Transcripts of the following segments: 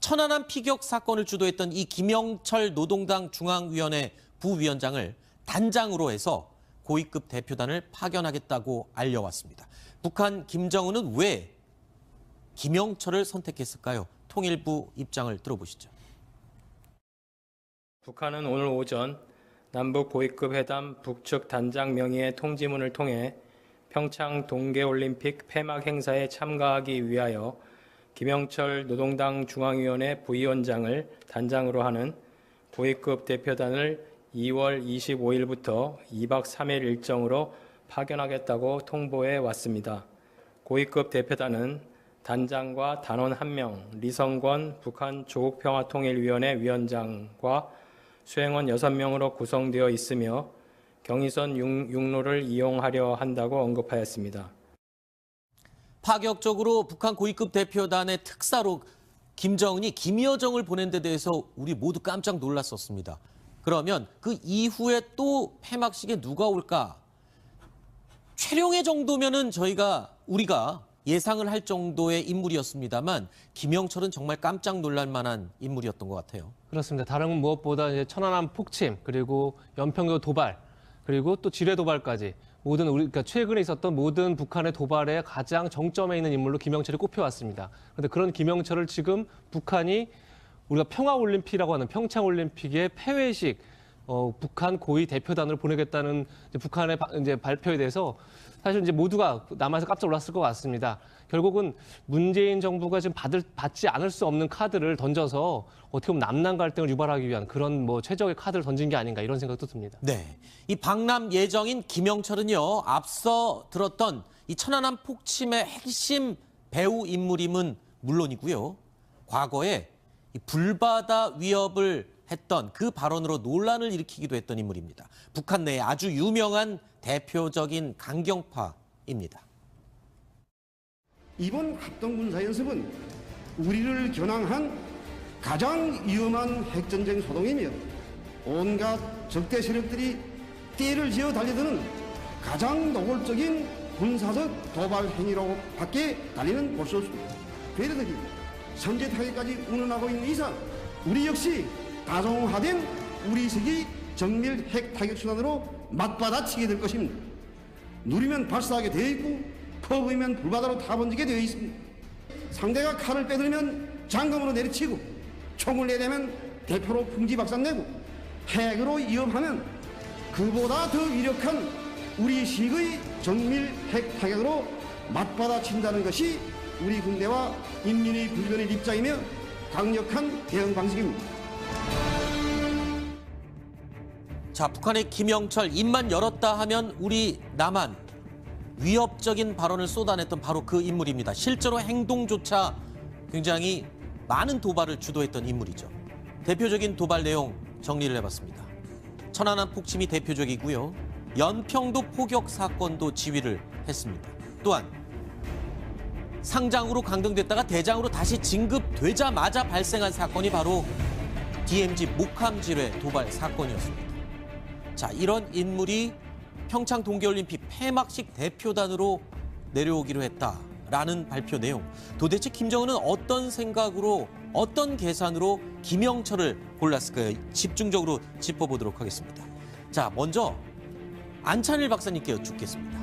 천안함 피격 사건을 주도했던 이 김영철 노동당 중앙위원회 부위원장을 단장으로 해서 고위급 대표단을 파견하겠다고 알려왔습니다. 북한 김정은은 왜 김영철을 선택했을까요? 통일부 입장을 들어보시죠. 북한은 오늘 오전 남북 고위급 회담 북측 단장 명의의 통지문을 통해 평창 동계올림픽 폐막 행사에 참가하기 위하여 김영철 노동당 중앙위원회 부위원장을 단장으로 하는 고위급 대표단을 2월 25일부터 2박 3일 일정으로 파견하겠다고 통보해 왔습니다. 고위급 대표단은 단장과 단원 1명, 리성권 북한 조국평화통일위원회 위원장과 수행원 6명으로 구성되어 있으며 경의선 육- 육로를 이용하려 한다고 언급하였습니다. 파격적으로 북한 고위급 대표단의 특사로 김정은이 김여정을 보낸 데 대해서 우리 모두 깜짝 놀랐었습니다. 그러면 그 이후에 또 폐막식에 누가 올까? 최룡해 정도면은 저희가 우리가 예상을 할 정도의 인물이었습니다만 김영철은 정말 깜짝 놀랄 만한 인물이었던 것 같아요. 그렇습니다. 다른 무엇보다 이제 천안함 폭침 그리고 연평도 도발 그리고 또 지뢰 도발까지 모든 우리 그러니까 최근에 있었던 모든 북한의 도발의 가장 정점에 있는 인물로 김영철이 꼽혀왔습니다. 그런데 그런 김영철을 지금 북한이 우리가 평화 올림픽이라고 하는 평창 올림픽의 폐회식 어, 북한 고위 대표단을 보내겠다는 북한의 바- 이제 발표에 대해서 사실 이제 모두가 남아서 깜짝 놀랐을 것 같습니다. 결국은 문재인 정부가 지금 받을 받지 않을 수 없는 카드를 던져서 어떻게 보면 남남 갈등을 유발하기 위한 그런 뭐 최적의 카드를 던진 게 아닌가 이런 생각도 듭니다. 네. 이 방남 예정인 김영철은요, 앞서 들었던 이 천안함 폭침의 핵심 배후 인물임은 물론이고요. 과거에 이 불바다 위협을 했던 그 발언으로 논란을 일으키기도 했던 인물입니다. 북한 내에 아주 유명한 대표적인 강경파입니다. 이번 합동 군사 연습은 우리를 겨냥한 가장 위험한 핵전쟁 소동이며 온갖 적대 세력들이 떼를 지어 달려드는 가장 노골적인 군사적 도발 행위로 밖에 달리는 볼 수 없습니다. 괴뢰들이 선제 타격까지 운운하고 있는 이상 우리 역시 다종화된 우리식이 정밀 핵 타격 수단으로 맞받아치게 될 것입니다. 누리면 발사하게 되어 있고 퍼부이면 불바다로 타번지게 되어 있습니다. 상대가 칼을 빼들면 장검으로 내리치고 총을 내려면 대표로 풍지박산내고 핵으로 위협하면 그보다 더 위력한 우리식의 정밀 핵 타격으로 맞받아친다는 것이 우리 군대와 인민의 불변의 입장이며 강력한 대응 방식입니다. 자, 북한의 김영철 입만 열었다 하면 우리 남한 위협적인 발언을 쏟아냈던 바로 그 인물입니다. 실제로 행동조차 굉장히 많은 도발을 주도했던 인물이죠. 대표적인 도발 내용 정리를 해봤습니다. 천안함 폭침이 대표적이고요. 연평도 포격 사건도 지휘를 했습니다. 또한 상장으로 강등됐다가 대장으로 다시 진급되자마자 발생한 사건이 바로 DMZ 목함지뢰 도발 사건이었습니다. 자, 이런 인물이 평창 동계올림픽 폐막식 대표단으로 내려오기로 했다라는 발표 내용. 도대체 김정은은 어떤 생각으로 어떤 계산으로 김영철을 골랐을까요? 집중적으로 짚어보도록 하겠습니다. 자, 먼저 안찬일 박사님께 여쭙겠습니다.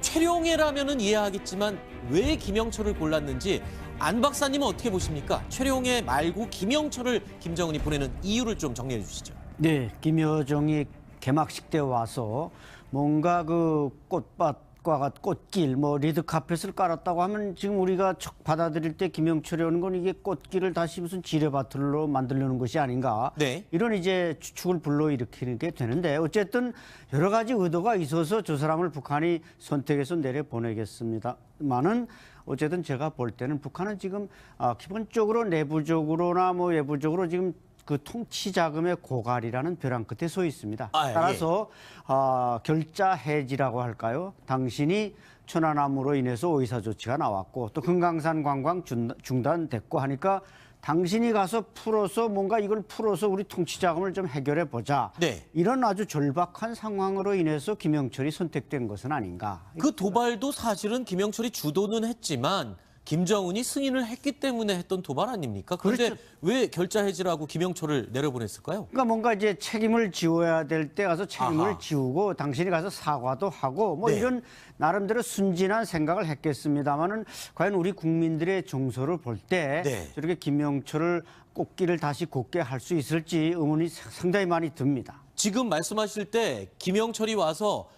최룡해라면은 이해하겠지만 왜 김영철을 골랐는지 안 박사님은 어떻게 보십니까? 최룡해 말고 김영철을 김정은이 보내는 이유를 좀 정리해 주시죠. 네, 김여정이 개막식 때 와서 뭔가 그 꽃밭과 꽃길, 뭐 리드 카펫을 깔았다고 하면 지금 우리가 척 받아들일 때 김영철이 오는 건 이게 꽃길을 다시 무슨 지뢰밭으로 만들려는 것이 아닌가. 네. 이런 이제 추측을 불러일으키는 게 되는데 어쨌든 여러 가지 의도가 있어서 저 사람을 북한이 선택해서 내려 보내겠습니다만은 어쨌든 제가 볼 때는 북한은 지금 아, 기본적으로 내부적으로나 뭐 외부적으로 지금 그 통치 자금의 고갈이라는 벼랑 끝에 서 있습니다. 아, 예. 따라서 아, 결자 해지라고 할까요? 당신이 천안함으로 인해서 오이사 조치가 나왔고 또 금강산 관광 중- 중단됐고 하니까 당신이 가서 풀어서 뭔가 이걸 풀어서 우리 통치 자금을 좀 해결해 보자. 네. 이런 아주 절박한 상황으로 인해서 김영철이 선택된 것은 아닌가. 그 도발도 사실은 김영철이 주도는 했지만 김정은이 승인을 했기 때문에 했던 도발 아닙니까? 그런데 그렇죠. 왜 결자 해지라고 김영철을 내려보냈을까요? 그러니까 뭔가 이제 책임을 지워야 될 때 가서 책임을 아하. 지우고 당신이 가서 사과도 하고 뭐 네. 이런 나름대로 순진한 생각을 했겠습니다만은 과연 우리 국민들의 정서를 볼때 네. 저렇게 김영철을 꽃길을 다시 걷게 할 수 있을지 의문이 상당히 많이 듭니다. 지금 말씀하실 때 김영철이 와서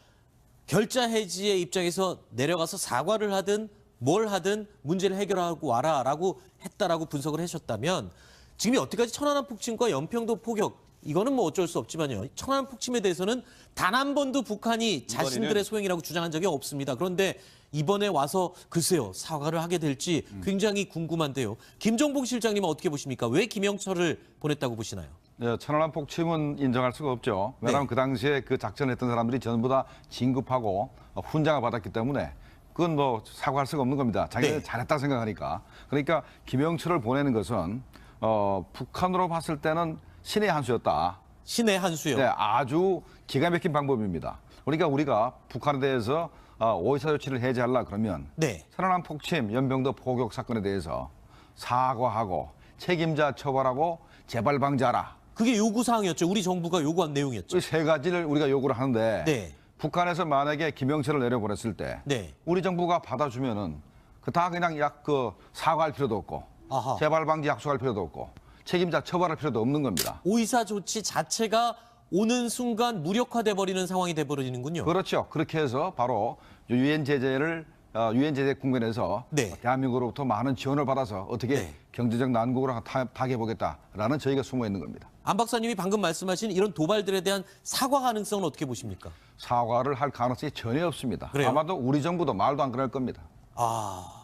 결자 해지의 입장에서 내려가서 사과를 하든 뭘 하든 문제를 해결하고 와라라고 했다라고 분석을 하셨다면 지금이 어떻게까지 천안함 폭침과 연평도 포격 이거는 뭐 어쩔 수 없지만요. 천안함 폭침에 대해서는 단 한 번도 북한이 자신들의 소행이라고 주장한 적이 없습니다. 그런데 이번에 와서 글쎄요 사과를 하게 될지 굉장히 궁금한데요. 김종복 실장님은 어떻게 보십니까? 왜 김영철을 보냈다고 보시나요? 네, 천안함 폭침은 인정할 수가 없죠. 왜냐하면 네. 그 당시에 그 작전했던 사람들이 전부 다 진급하고 어, 훈장을 받았기 때문에 그건 뭐 사과할 수가 없는 겁니다. 자기들 네. 잘했다 생각하니까. 그러니까 김영철을 보내는 것은 어, 북한으로 봤을 때는 신의 한 수였다. 신의 한 수요. 네, 아주 기가 막힌 방법입니다. 그러니까 우리가 북한에 대해서 어, 오이사 조치를 해제하려 그러면 네. 천안함 폭침, 연병도 포격 사건에 대해서 사과하고 책임자 처벌하고 재발 방지하라. 그게 요구 사항이었죠. 우리 정부가 요구한 내용이었죠. 이 세 가지를 우리가 요구를 하는데 네. 북한에서 만약에 김영철을 내려보냈을 때 네. 우리 정부가 받아주면은 그 다 그냥 약 그 사과할 필요도 없고 아하. 재발 방지 약속할 필요도 없고 책임자 처벌할 필요도 없는 겁니다. 오이사 조치 자체가 오는 순간 무력화돼 버리는 상황이 돼 버리는군요. 그렇죠. 그렇게 해서 바로 유엔 제재를 어, 유엔 제재 국면에서 네. 대한민국으로부터 많은 지원을 받아서 어떻게 네. 경제적 난국으로 타, 타게 보겠다라는 저희가 숨어 있는 겁니다. 안 박사님이 방금 말씀하신 이런 도발들에 대한 사과 가능성은 어떻게 보십니까? 사과를 할 가능성이 전혀 없습니다. 그래요? 아마도 우리 정부도 말도 안 그럴 겁니다. 아.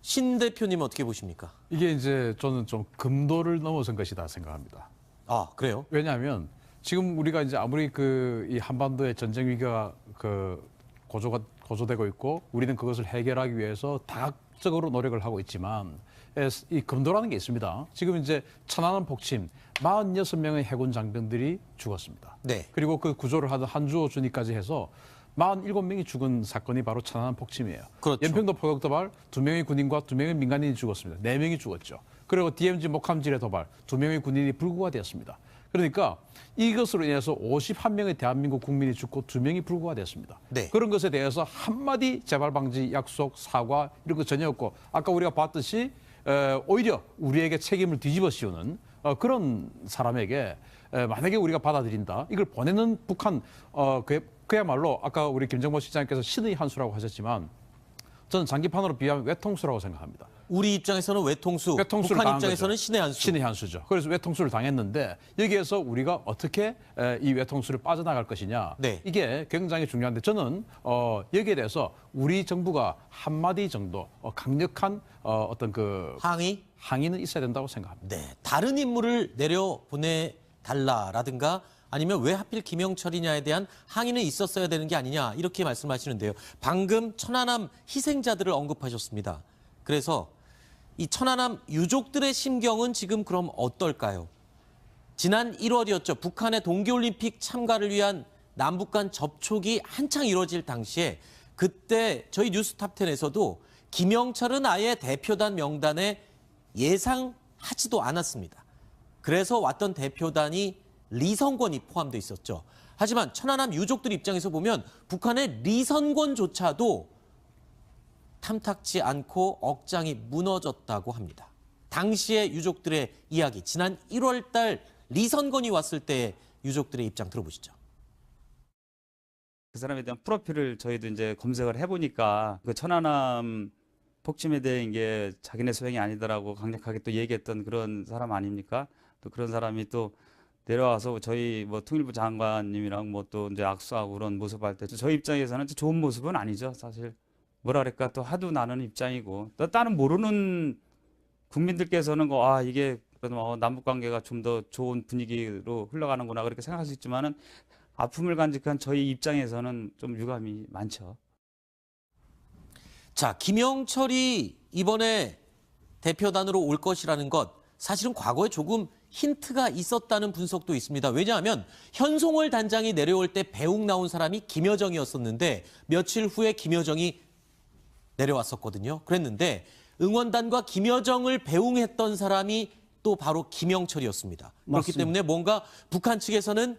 신 대표님은 어떻게 보십니까? 이게 이제 저는 좀 금도를 넘어선 것이다 생각합니다. 아, 그래요? 왜냐하면 지금 우리가 이제 아무리 그 이 한반도의 전쟁 위기가 그 고조가 고조되고 있고 우리는 그것을 해결하기 위해서 다각적으로 노력을 하고 있지만 에, 이 금도라는 게 있습니다. 지금 이제 천안함 폭침 46명의 해군 장병들이 죽었습니다. 네. 그리고 그 구조를 하던 한주호 준이까지 해서 47명이 죽은 사건이 바로 천안함 폭침이에요. 그렇죠. 연평도 포격 도발 두 명의 군인과 두 명의 민간인이 죽었습니다. 네 명이 죽었죠. 그리고 DMZ 목함질의 도발 두 명의 군인이 불구가 되었습니다. 그러니까 이것으로 인해서 51명의 대한민국 국민이 죽고 두 명이 불구가 됐습니다. 네. 그런 것에 대해서 한마디 재발 방지 약속 사과 이런 거 전혀 없고 아까 우리가 봤듯이 에, 오히려 우리에게 책임을 뒤집어 씌우는 어, 그런 사람에게 에, 만약에 우리가 받아들인다 이걸 보내는 북한 어, 그, 그야말로 아까 우리 김정모 시장님께서 신의 한 수라고 하셨지만 저는 장기판으로 비하면 외통수라고 생각합니다. 우리 입장에서는 외통수, 외통수를 북한 입장에서는. 신의 한 수. 신의 한 수죠. 그래서 외통수를 당했는데 여기에서 우리가 어떻게 에, 이 외통수를 빠져나갈 것이냐 네. 이게 굉장히 중요한데 저는 어, 여기에 대해서 우리 정부가 한 마디 정도 어, 강력한 어, 어떤 그 항의? 항의는 있어야 된다고 생각합니다. 네. 다른 인물을 내려 보내 달라라든가 아니면 왜 하필 김영철이냐에 대한 항의는 있었어야 되는 게 아니냐 이렇게 말씀하시는데요. 방금 천안함 희생자들을 언급하셨습니다. 그래서 이 천안함 유족들의 심경은 지금 그럼 어떨까요? 지난 1월이었죠. 북한의 동계올림픽 참가를 위한 남북 간 접촉이 한창 이뤄질 당시에 그때 저희 뉴스탑10에서도 김영철은 아예 대표단 명단에 예상하지도 않았습니다. 그래서 왔던 대표단이 리선권이 포함되어 있었죠. 하지만 천안함 유족들 입장에서 보면 북한의 리선권조차도 탐탁지 않고 억장이 무너졌다고 합니다. 당시의 유족들의 이야기, 지난 1월 달 리선건이 왔을 때의 유족들의 입장 들어보시죠. 그 사람에 대한 프로필을 저희도 이제 검색을 해보니까 그 천안함 폭침에 대한 게 자기네 소행이 아니더라고 강력하게 또 얘기했던 그런 사람 아닙니까? 또 그런 사람이 또 내려와서 저희 뭐 통일부 장관님이랑 뭐 또 이제 악수하고 그런 모습 할 때 저희 입장에서는 좋은 모습은 아니죠 사실 뭐라 그럴까 또 하도 나는 입장이고 또 다른 모르는 국민들께서는 뭐, 아 이게 그래도 뭐 남북 관계가 좀 더 좋은 분위기로 흘러가는구나 그렇게 생각할 수 있지만은 아픔을 간직한 저희 입장에서는 좀 유감이 많죠. 자, 김영철이 이번에 대표단으로 올 것이라는 것 사실은 과거에 조금 힌트가 있었다는 분석도 있습니다. 왜냐하면 현송월 단장이 내려올 때 배웅 나온 사람이 김여정이었었는데 며칠 후에 김여정이 내려왔었거든요. 그랬는데 응원단과 김여정을 배웅했던 사람이 또 바로 김영철이었습니다. 그렇기 맞습니다. 때문에 뭔가 북한 측에서는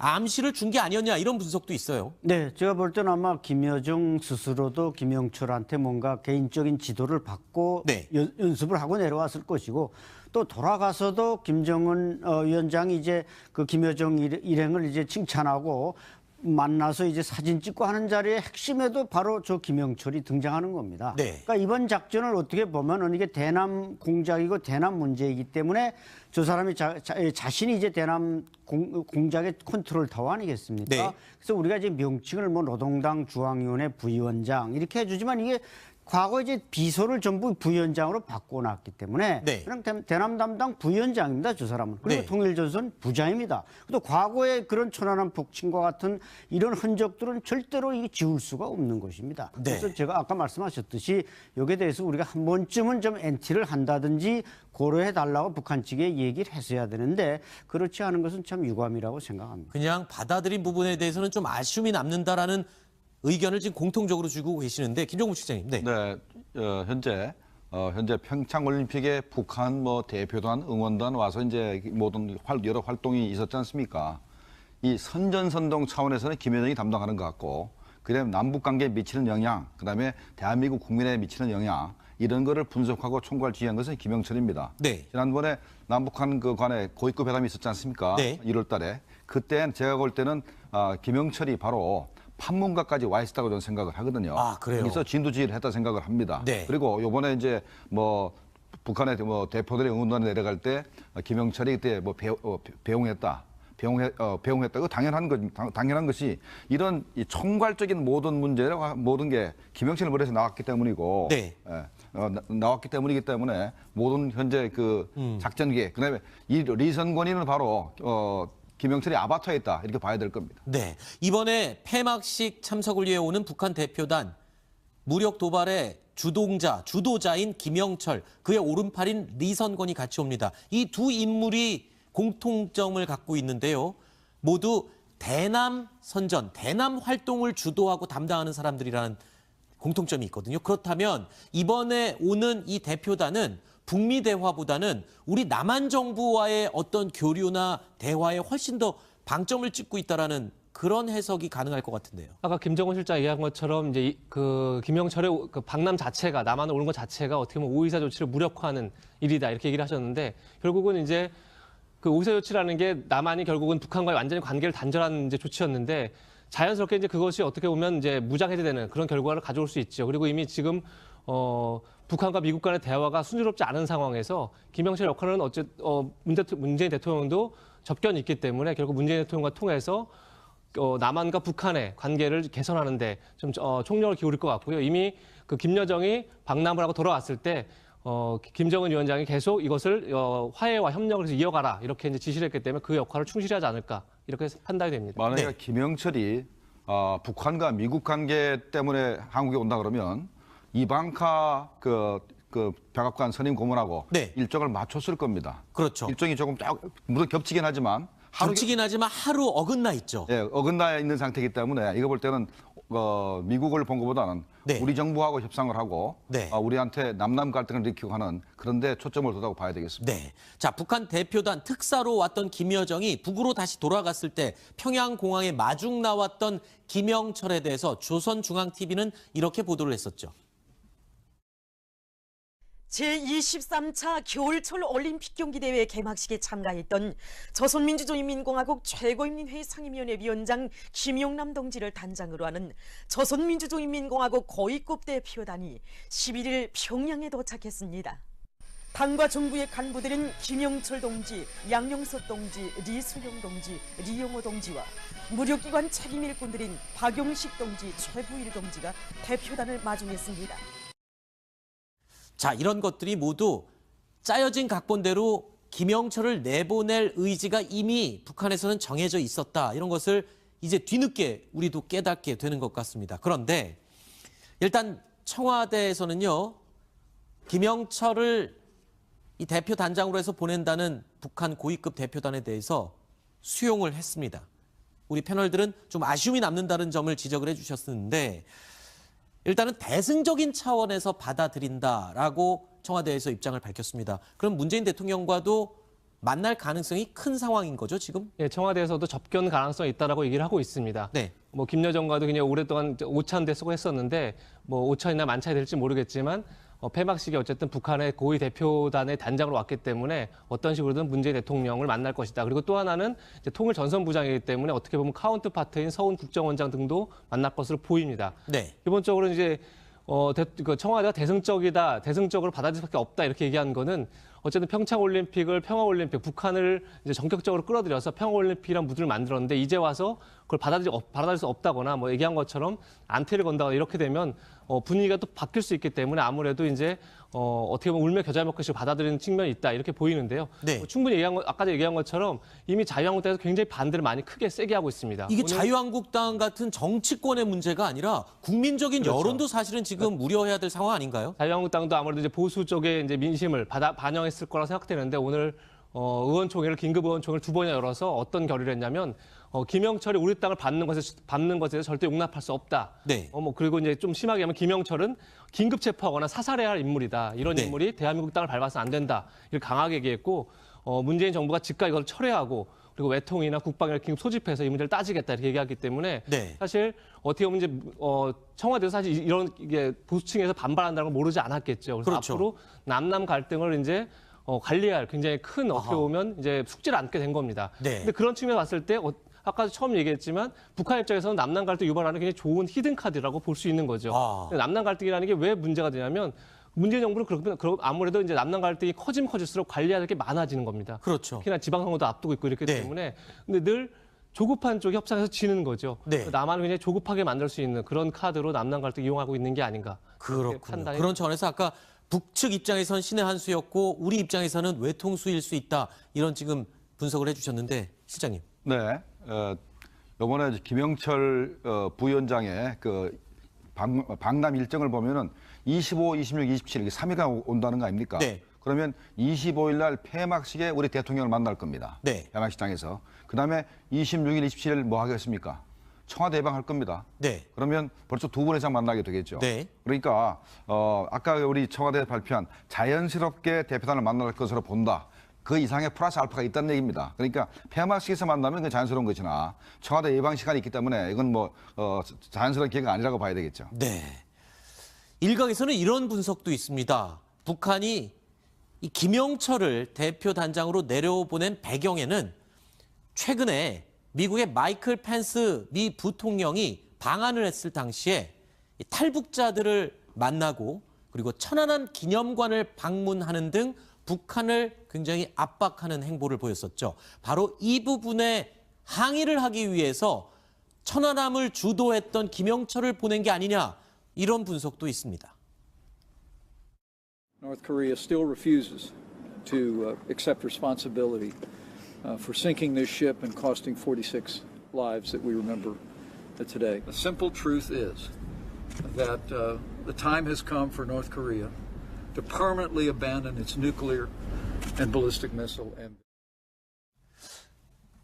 암시를 준 게 아니었냐 이런 분석도 있어요. 네, 제가 볼 때는 아마 김여정 스스로도 김영철한테 뭔가 개인적인 지도를 받고 네. 연, 연습을 하고 내려왔을 것이고 또 돌아가서도 김정은 어, 위원장이 이제 그 김여정 일- 일행을 이제 칭찬하고 만나서 이제 사진 찍고 하는 자리에 핵심에도 바로 저 김영철이 등장하는 겁니다. 네. 그러니까 이번 작전을 어떻게 보면은 이게 대남 공작이고 대남 문제이기 때문에 저 사람이 자, 자, 신이 이제 대남 공, 공작의 컨트롤 타워 아니겠습니까? 네. 그래서 우리가 이제 명칭을 뭐 노동당 중앙위원회 부위원장 이렇게 해주지만 이게 과거 이제 비서를 전부 부위원장으로 바꿔놨기 때문에 네. 그냥 대- 대남 담당 부위원장입니다 저 사람은 그리고 네. 통일조선 부장입니다. 또 과거의 그런 천안함 북침과 같은 이런 흔적들은 절대로 이게 지울 수가 없는 것입니다. 네. 그래서 제가 아까 말씀하셨듯이 여기에 대해서 우리가 한 번쯤은 좀 엔티를 한다든지 고려해 달라고 북한 측에 얘기를 했어야 되는데 그렇지 않은 것은 참 유감이라고 생각합니다. 그냥 받아들인 부분에 대해서는 좀 아쉬움이 남는다라는 의견을 지금 공통적으로 주고 계시는데 김종국 실장님. 네. 네, 어, 현재 어, 현재 평창 올림픽에 북한 뭐 대표단 응원단 와서 이제 모든 활, 여러 활동이 있었지 않습니까? 이 선전선동 차원에서는 김여정이 담당하는 것 같고, 그다음에 남북 관계에 미치는 영향, 그다음에 대한민국 국민에 미치는 영향 이런 거를 분석하고 총괄 지휘한 것은 김영철입니다. 네. 지난번에 남북한 그 간에 고위급 회담이 있었지 않습니까? 네. 1월 달에. 그때 제가 볼 때는 아, 김영철이 바로 판문가까지 와 있었다고 저는 생각을 하거든요. 아, 그래요? 여기서 진두지휘를 했다 생각을 합니다. 네. 그리고 요번에 이제 뭐 북한의 뭐 대표들의 응원단에 내려갈 때 김영철이 그때 뭐 배, 어, 배웅했다. 배웅해, 어, 배웅했다. 그 당연한 것, 당- 당연한 것이 이런 이 총괄적인 모든 문제라고 하- 모든 게 김영철 머리에서 나왔기 때문이고, 네. 예, 어, 나- 나왔기 때문이기 때문에 모든 현재 그 음. 작전 계획, 그 다음에 이 리선권위는 바로 어, 김영철이 아바타에 있다 이렇게 봐야 될 겁니다. 네. 이번에 폐막식 참석을 위해 오는 북한 대표단 무력 도발의 주동자, 주도자인 김영철, 그의 오른팔인 리선권이 같이 옵니다. 이 두 인물이 공통점을 갖고 있는데요. 모두 대남 선전, 대남 활동을 주도하고 담당하는 사람들이라는 공통점이 있거든요. 그렇다면 이번에 오는 이 대표단은 북미 대화보다는 우리 남한 정부와의 어떤 교류나 대화에 훨씬 더 방점을 찍고 있다라는 그런 해석이 가능할 것 같은데요. 아까 김정은 실장 얘기한 것처럼 이제 이- 그 김영철의 오- 그 방남 자체가 남한에 오는 것 자체가 어떻게 보면 오이사 조치를 무력화하는 일이다 이렇게 얘기를 하셨는데 결국은 이제 그 오이사 조치라는 게 남한이 결국은 북한과의 완전히 관계를 단절하는 이제 조치였는데 자연스럽게 이제 그것이 어떻게 보면 이제 무장 해제되는 그런 결과를 가져올 수 있죠. 그리고 이미 지금 어 북한과 미국 간의 대화가 순조롭지 않은 상황에서 김영철 역할은 어째 어 문재, 문재인 대통령도 접견이 있기 때문에 결국 문재인 대통령과 통해서 어, 남한과 북한의 관계를 개선하는데 좀 어, 총력을 기울일 것 같고요. 이미 그 김여정이 방남을 하고 돌아왔을 때 어, 김정은 위원장이 계속 이것을 어, 화해와 협력을 해서 이어가라 이렇게 이제 지시를 했기 때문에 그 역할을 충실히 하지 않을까 이렇게 판단이 됩니다. 만약에 네. 김영철이 어, 북한과 미국 관계 때문에 한국에 온다 그러면 이방카 그, 그 백악관 선임 고문하고 네. 일정을 맞췄을 겁니다. 그렇죠. 일정이 조금 쫙 물론 겹치긴 하지만 하루 겹치긴 하지만 하루 어긋나 있죠. 예, 어긋나 있는 상태이기 때문에 이거 볼 때는 어, 미국을 본 것보다는 네. 우리 정부하고 협상을 하고 네. 어, 우리한테 남남 갈등을 일으키고 하는 그런데 초점을 뒀다고 봐야 되겠습니다. 네. 자, 북한 대표단 특사로 왔던 김여정이 북으로 다시 돌아갔을 때 평양 공항에 마중 나왔던 김영철에 대해서 조선중앙TV는 이렇게 보도를 했었죠. 제23차 겨울철 올림픽 경기 대회 개막식에 참가했던 조선민주주의인민공화국 최고인민회의 상임위원회 위원장 김용남 동지를 단장으로 하는 조선민주주의인민공화국 고위급 대표단이 11일 평양에 도착했습니다. 당과 정부의 간부들은 김영철 동지, 양용석 동지, 리수용 동지, 리용호 동지와 무력기관 책임 일꾼들인 박용식 동지, 최부일 동지가 대표단을 마중했습니다. 자, 이런 것들이 모두 짜여진 각본대로 김영철을 내보낼 의지가 이미 북한에서는 정해져 있었다. 이런 것을 이제 뒤늦게 우리도 깨닫게 되는 것 같습니다. 그런데 일단 청와대에서는요, 김영철을 이 대표 단장으로 해서 보낸다는 북한 고위급 대표단에 대해서 수용을 했습니다. 우리 패널들은 좀 아쉬움이 남는다는 점을 지적을 해주셨는데 일단은 대승적인 차원에서 받아들인다라고 청와대에서 입장을 밝혔습니다. 그럼 문재인 대통령과도 만날 가능성이 큰 상황인 거죠, 지금? 예, 청와대에서도 접견 가능성이 있다라고 얘기를 하고 있습니다. 네. 뭐 김여정과도 그냥 오랫동안 오찬대 쓰고 했었는데 뭐 오찬이나 만찬이 될지 모르겠지만 어, 폐막식에 어쨌든 북한의 고위 대표단의 단장으로 왔기 때문에 어떤 식으로든 문재인 대통령을 만날 것이다. 그리고 또 하나는 이제 통일 전선 부장이기 때문에 어떻게 보면 카운트 파트인 서훈 국정원장 등도 만날 것으로 보입니다. 네. 기본적으로 이제 어, 대, 그 청와대가 대승적이다, 대승적으로 받아들일 수밖에 없다 이렇게 얘기한 거는 어쨌든 평창 올림픽을 평화 올림픽, 북한을 이제 전격적으로 끌어들여서 평화 올림픽이란 무드를 만들었는데 이제 와서 그걸 받아들일, 없- 받아들일 수 없다거나 뭐 얘기한 것처럼 안태를 건다거나 이렇게 되면 어, 분위기가 또 바뀔 수 있기 때문에 아무래도 이제 어, 어떻게 보면 울며 겨자 먹듯이 받아들이는 측면이 있다 이렇게 보이는데요. 네. 뭐 충분히 얘기한 것, 아까 얘기한 것처럼 이미 자유한국당에서 굉장히 반대를 많이 크게 세게 하고 있습니다. 이게 자유한국당 같은 정치권의 문제가 아니라 국민적인 그렇죠. 여론도 사실은 지금 우려해야 될 상황 아닌가요? 자유한국당도 아무래도 이제 보수 쪽의 이제 민심을 받아, 반영했을 거라 생각되는데 오늘 어, 의원총회를 긴급 의원총회를 두 번이나 열어서 어떤 결의를 했냐면 어, 김영철이 우리 땅을 받는 것에 받는 것에 대해서 절대 용납할 수 없다. 네. 어, 뭐 그리고 이제 좀 심하게 하면 김영철은 긴급 체포하거나 사살해야 할 인물이다. 이런 네. 인물이 대한민국 땅을 밟아서 안 된다. 이를 강하게 얘기했고 어, 문재인 정부가 즉각 이걸 철회하고 그리고 외통이나 국방을 긴급 소집해서 이 문제를 따지겠다 이렇게 얘기하기 때문에 네. 사실 어떻게 보면 이제 어, 청와대도 사실 이런 이게 보수층에서 반발한다는 걸 모르지 않았겠죠. 그래서 그렇죠. 앞으로 남남 갈등을 이제 어, 관리할 굉장히 큰 어떻게. 보면 이제 숙제를 안게 된 겁니다. 네. 근데 그런 측면에 봤을 때 어, 아까 처음 얘기했지만 북한 입장에서는 남남 갈등 유발하는 굉장히 좋은 히든 카드라고 볼 수 있는 거죠. 아. 남남 갈등이라는 게 왜 문제가 되냐면 문재인 정부는 그렇게 아무래도 이제 남남 갈등이 커지면 커질수록 관리해야 될 게 많아지는 겁니다. 그렇죠. 특히나 지방선거도 앞두고 있고 이렇기 네. 때문에 근데 늘 조급한 쪽이 협상에서 지는 거죠. 네. 남한을 굉장히 조급하게 만들 수 있는 그런 카드로 남남 갈등 이용하고 있는 게 아닌가. 그렇군요. 그런 차원에서 아까 북측 입장에선 신의 한 수였고 우리 입장에서는 외통수일 수 있다 이런 지금 분석을 해주셨는데 실장님. 네. 어, 이번에 김영철 어, 부위원장의 그 방, 방남 일정을 보면은 25, 26, 27 이게 3일간 온다는 거 아닙니까? 네. 그러면 25일 날 폐막식에 우리 대통령을 만날 겁니다. 네. 폐막식장에서. 그다음에 26일, 27일 뭐 하겠습니까? 청와대 예방할 겁니다. 네. 그러면 벌써 두번 이상 만나게 되겠죠. 네. 그러니까 어, 아까 우리 청와대 발표한 자연스럽게 대표단을 만날 것으로 본다. 그 이상의 플러스 알파가 있다는 얘기입니다. 그러니까 폐막식에서 만나면 그 자연스러운 것이나 청와대 예방 시간이 있기 때문에 이건 뭐 어, 자연스러운 기회가 아니라고 봐야 되겠죠. 네. 일각에서는 이런 분석도 있습니다. 북한이 이 김영철을 대표 단장으로 내려보낸 배경에는 최근에 미국의 마이클 펜스 미 부통령이 방한을 했을 당시에 이 탈북자들을 만나고 그리고 천안함 기념관을 방문하는 등 북한을 굉장히 압박하는 행보를 보였었죠. 바로 이 부분에 항의를 하기 위해서 천안함을 주도했던 김영철을 보낸 게 아니냐 이런 분석도 있습니다. North Korea still refuses to uh, accept responsibility uh, for sinking this ship and costing 46 lives that we remember uh, today. The simple truth is that uh, the time has come for North Korea to permanently abandon its nuclear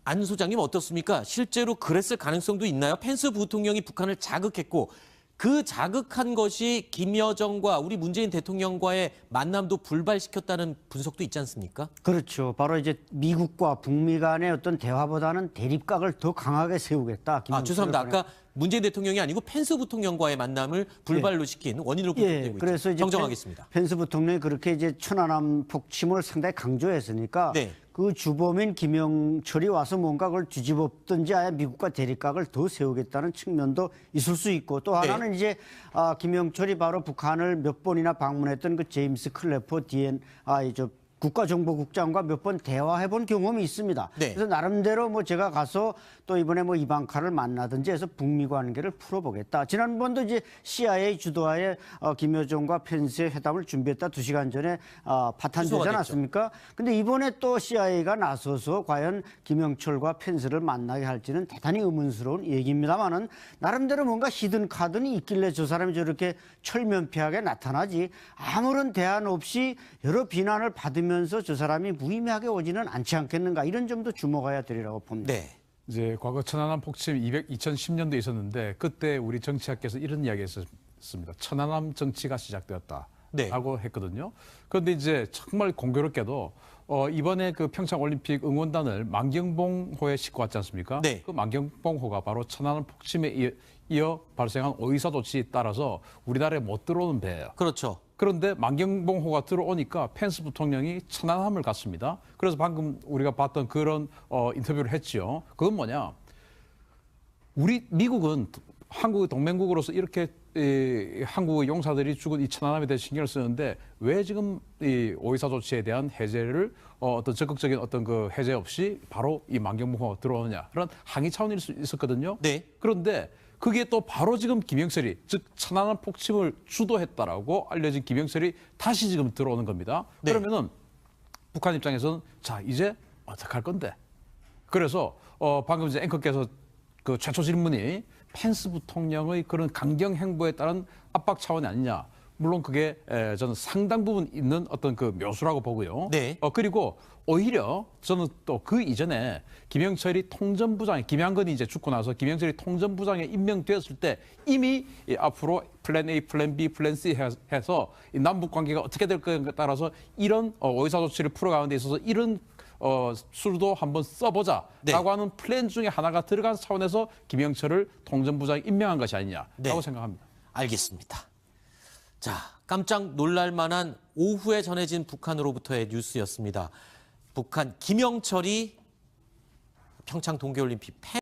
안 소장님 어떻습니까? 실제로 그랬을 가능성도 있나요? 펜스 부통령이 북한을 자극했고 그 자극한 것이 김여정과 우리 문재인 대통령과의 만남도 불발시켰다는 분석도 있지 않습니까? 그렇죠. 바로 이제 미국과 북미 간의 어떤 대화보다는 대립각을 더 강하게 세우겠다. 아 죄송합니다. 아까 문재인 대통령이 아니고 펜스 부통령과의 만남을 불발로 시킨 원인으로 분석되고 예, 있죠. 그래서 이제 정정하겠습니다. 펜- 펜스 부통령이 그렇게 이제 천안함 폭침을 상당히 강조했으니까 네. 그 주범인 김영철이 와서 뭔가 그걸 뒤집었든지 아예 미국과 대립각을 더 세우겠다는 측면도 있을 수 있고 또 하나는 네. 이제 아, 김영철이 바로 북한을 몇 번이나 방문했던 그 제임스 클래퍼 디엔 아이저 국가정보국장과 몇 번 대화해본 경험이 있습니다. 네. 그래서 나름대로 뭐 제가 가서 또 이번에 뭐 이방카를 만나든지 해서 북미 관계를 풀어보겠다. 지난번도 이제 CIA 주도하에 어, 김여정과 펜스의 회담을 준비했다 두 시간 전에 어, 파탄되지. 않았습니까? 근데 이번에 또 CIA가 나서서 과연 김영철과 펜스를 만나게 할지는 대단히 의문스러운 얘기입니다만은 나름대로 뭔가 히든 카드는 있길래 저 사람이 저렇게 철면피하게 나타나지 아무런 대안 없이 여러 비난을 받으면 서 저 사람이 무의미하게 오지는 않지 않겠는가 이런 점도 주목해야 되리라고 봅니다. 네. 이제 과거 천안함 폭침 200, 2010년도에 있었는데 그때 우리 정치학께서 이런 이야기 했었습니다. 했습니다. 천안함 정치가 시작되었다. 네. 라고 했거든요. 그런데 이제 정말 공교롭게도 어, 이번에 그 평창 올림픽 응원단을 만경봉호에 싣고 왔지 않습니까? 네. 그 만경봉호가 바로 천안함 폭침에 이어, 이어 발생한 오이사 조치에 따라서 우리나라에 못 들어오는 배예요. 그렇죠. 그런데 만경봉호가 들어오니까 펜스 부통령이 천안함을 갔습니다. 그래서 방금 우리가 봤던 그런 어, 인터뷰를 했지요. 그건 뭐냐? 우리 미국은 한국의 동맹국으로서 이렇게 이, 한국의 용사들이 죽은 이 천안함에 대해 신경을 쓰는데 왜 지금 이 오이사 조치에 대한 해제를 어, 어떤 적극적인 어떤 그 해제 없이 바로 이 만경봉호가 들어오느냐 그런 항의 차원일 수 있었거든요. 네. 그런데 그게 또 바로 지금 김영철이 즉 천안함 폭침을 주도했다라고 알려진 김영철이 다시 지금 들어오는 겁니다. 네. 그러면은 북한 입장에서는 자 이제 어떡할 건데 그래서 어 방금 이제 앵커께서 그 최초 질문이 펜스 부통령의 그런 강경 행보에 따른 압박 차원이 아니냐. 물론 그게 에, 저는 상당 부분 있는 어떤 그 묘수라고 보고요. 네. 어 그리고 오히려 저는 또 그 이전에 김영철이 통전부장, 김양건이 이제 죽고 나서 김영철이 통전부장에 임명되었을 때 이미 이 앞으로 플랜 A, 플랜 B, 플랜 C 해- 해서 이 남북 관계가 어떻게 될 거에 따라서 이런 어, 오이사 조치를 풀어가는 데 있어서 이런 어, 수도 한번 써보자라고 네. 하는 플랜 중에 하나가 들어간 차원에서 김영철을 통전부장에 임명한 것이 아니냐라고 네. 생각합니다. 알겠습니다. 자, 깜짝 놀랄 만한 오후에 전해진 북한으로부터의 뉴스였습니다. 북한 김영철이 평창 동계올림픽 팬